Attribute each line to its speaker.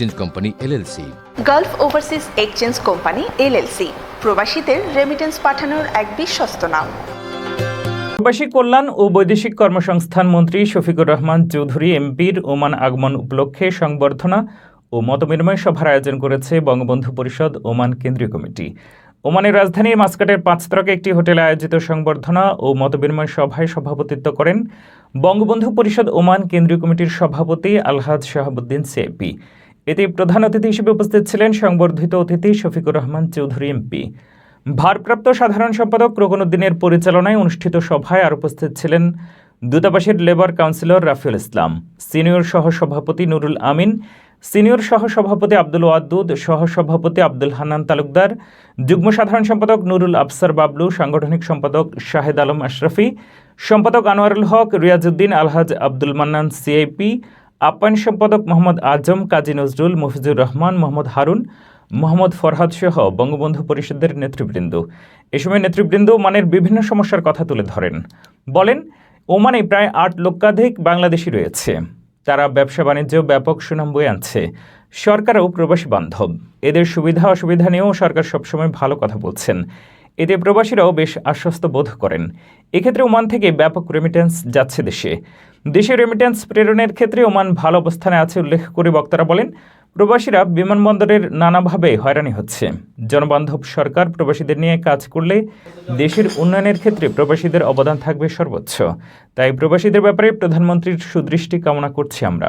Speaker 1: Change company LLC
Speaker 2: gulf overseas exchange company LLC প্রবাসীদের remittance পাঠানোর এক বিশ্বস্ত নাম।
Speaker 3: প্রবাসী কল্যাণ ও বৈদেশিক কর্মসংস্থান মন্ত্রী শফিকুর রহমান চৌধুরী এমপির ওমান আগমন উপলক্ষে সংবর্ধনা ও মতবিনিময় সভার আয়োজন করেছে বঙ্গবন্ধু পরিষদ ওমান কেন্দ্রীয় কমিটি। ওমানের রাজধানী মাস্কাটের পাঁচতরকে একটি হোটেলে আয়োজিত সংবর্ধনা ও মতবিনিময় সভায় সভাপতিত্ব করেন বঙ্গবন্ধু পরিষদ ওমান কেন্দ্রীয় কমিটির সভাপতি আলহাজ শাহাবুদ্দিন সিএপি এতে প্রধান অতিথি হিসেবে উপস্থিত ছিলেন সংবর্ধিত অতিথি শফিকুর রহমান চৌধুরী এমপি ভারপ্রাপ্ত সাধারণ সম্পাদক রোকনুদ্দিনের পরিচালনায় অনুষ্ঠিত সভায় আর উপস্থিত ছিলেন দূতাবাসের labour councillor Rafiul Islam, senior সহসভাপতি নুরুল আমিন, সিনিয়র সহসভাপতি আব্দুল ওয়াদুদ, সহসভাপতি আব্দুল হান্নান তালুকদার, যুগ্ম সাধারণ সম্পাদক নুরুল আফসার বাবলু, সাংগঠনিক সম্পাদক শাহেদ আলম আশরাফি, সম্পাদক আনোয়ারুল হক, রিয়াজউদ্দিন আলহাজ আব্দুল মান্নান, সিআইপি আপ্যায়ন সম্পাদক মোহাম্মদ আজম, কাজী নজরুল মফিজুর রহমান, মোহাম্মদ হারুন, মোহাম্মদ ফরহাদ সহ বঙ্গবন্ধু পরিষদের নেতৃবৃন্দ। এ সময় নেতৃবৃন্দ ওমানের বিভিন্ন সমস্যার কথা তুলে ধরেন। বলেন, ওমানে প্রায় আট লক্ষাধিক বাংলাদেশি রয়েছে। তারা ব্যবসা বাণিজ্য ব্যাপক সুনাম বয়ে আনছে। সরকারও প্রবাসী বান্ধব। এদের সুবিধা অসুবিধা নিয়েও সরকার সবসময় ভালো কথা বলছেন। এতে প্রবাসীরাও বেশ আশ্বস্ত বোধ করেন। এক্ষেত্রে ওমান থেকে ব্যাপক রেমিটেন্স যাচ্ছে দেশে। দেশে রেমিটেন্স প্রেরণের ক্ষেত্রে ওমান ভালো অবস্থানে আছে উল্লেখ করে বক্তারা বলেন, প্রবাসীরা বিমানবন্দরের নানাভাবে হয়রানি হচ্ছে। জনবান্ধব সরকার প্রবাসীদের নিয়ে কাজ করলে দেশের উন্নয়নের ক্ষেত্রে প্রবাসীদের অবদান থাকবে সর্বোচ্চ। তাই প্রবাসীদের ব্যাপারে প্রধানমন্ত্রীর সুদৃষ্টি কামনা করছি আমরা।